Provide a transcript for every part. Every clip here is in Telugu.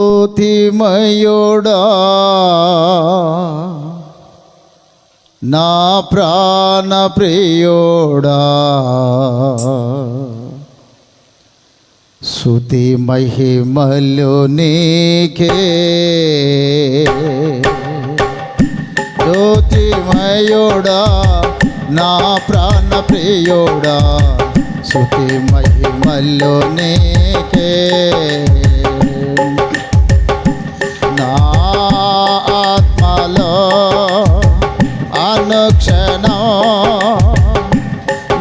జ్యోతిమయోడా నా ప్రాణ ప్రియోడా. శృతి మహిమలు నీకే జ్యోతిమయోడా నా ప్రాణ ప్రియోడా. శృతి మహిమలు నీకే.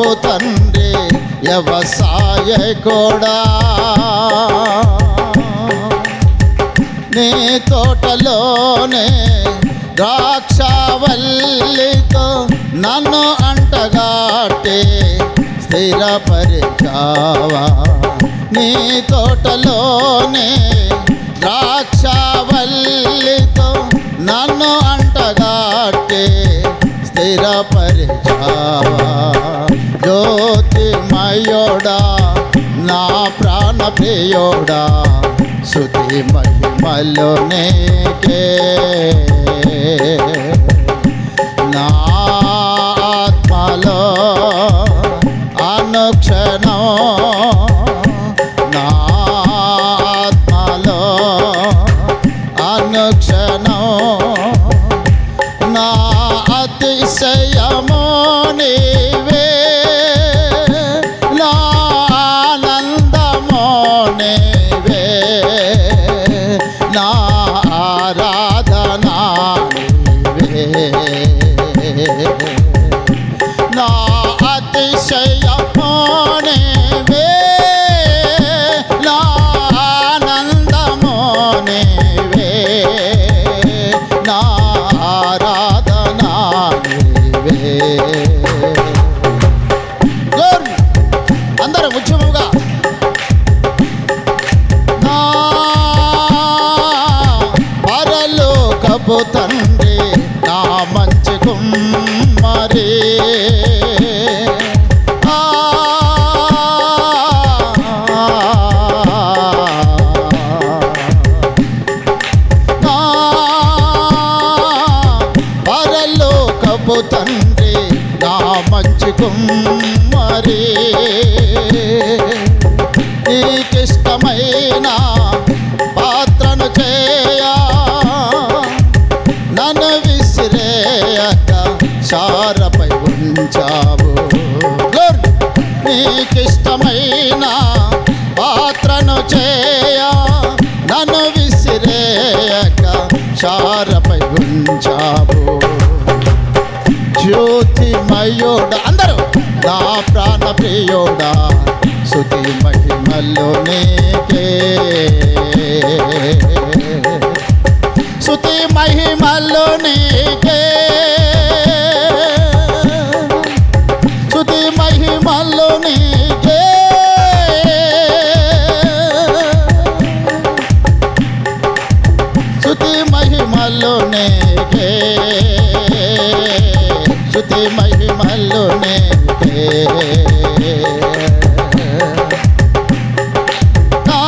ప్రభు తండ్రి వ్యవసాయ కూడా. నీ తోటలోనే ద్రాక్షవల్లితో నన్ను అంటగాటే స్థిరపరిచావా? నీ తోటలోనే ద్రాక్షవల్లితో నన్ను అంటగాటే స్థిరపరిచావా? జ్యోతిమయోడా నా ప్రాణ ప్రియోడా శృతి మహిమలు నీకే. నా ఆత్మలో అనుక్షణం నా ఆత్మలో అనుక్షణం నా అతిశయము నీవే మరి. కుమ్మరి నీకిష్టమైన పాత్రను చేయా. నన్ను విసిరేయక సారపై ఉంచావు. నీకిష్టమైన పాత్రను చేయా. నన్ను విసిరేయక సారపై ఉంచావు. జ్యోతిమయోడ నా ప్రాణ ప్రియోడా శృతి మహిమల్లో నీకే శృతి మహిమల్లో నీకే శృతి మహిమల్లో నీకే శృతి మహిమల్లో నీకే శృతి మహిమల్లో నీకే నా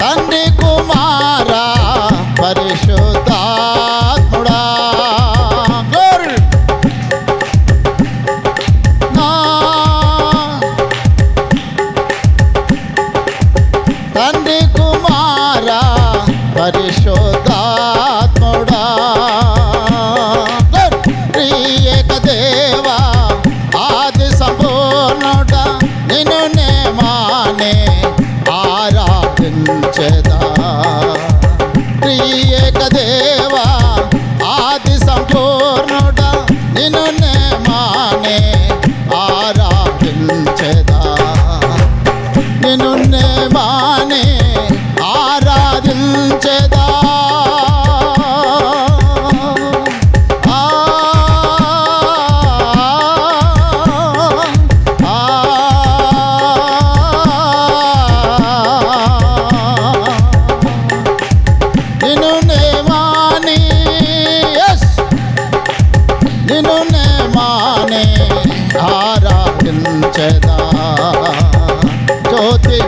తండ్రి కుమారా పరిశుద్ధాత్ముడా Glory! నా తండ్రి కుమారా పరిశుద్ధాత్ముడా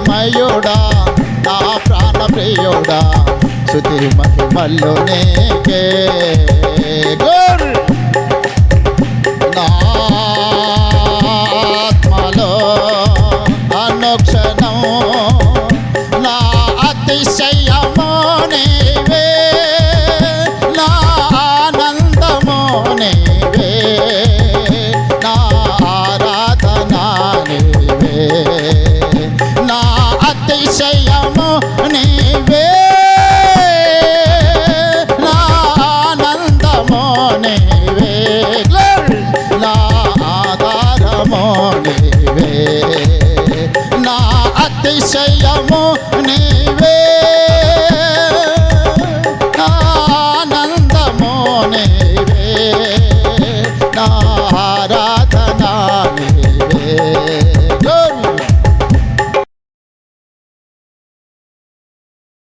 ప్రియమయుడా నా ప్రాణ ప్రియుడా శృతి మహిమల్లు నీకే. గోర్ అతిశయము నీవే నా అతిశయము నీవే.